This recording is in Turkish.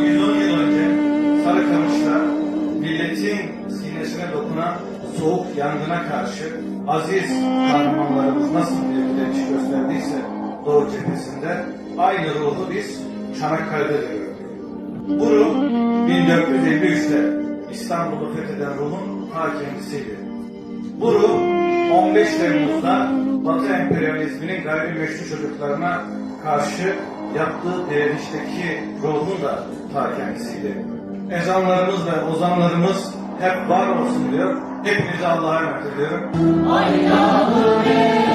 Bundan 110 yıl önce sarı Sarıkamış'ta milletin sinesine dokunan soğuk yangına karşı aziz kahramanlarımız nasıl bir direnç gösterdiyse Doğu cephesinde aynı ruhu biz Çanakkale'de de gördük. Bu ruh 1453'te İstanbul'u fetheden ruhun ta kendisiydi. Bu ruh 15 Temmuz'da Batı emperyalizminin gayrimeşru çocuklarına karşı yaptığı direnişteki ruhun da ta kendisiydi. Ezanlarımız ve ozanlarımız hep var olsun diyor. Hepinizi Allah'a emanet ediyorum. Yağmur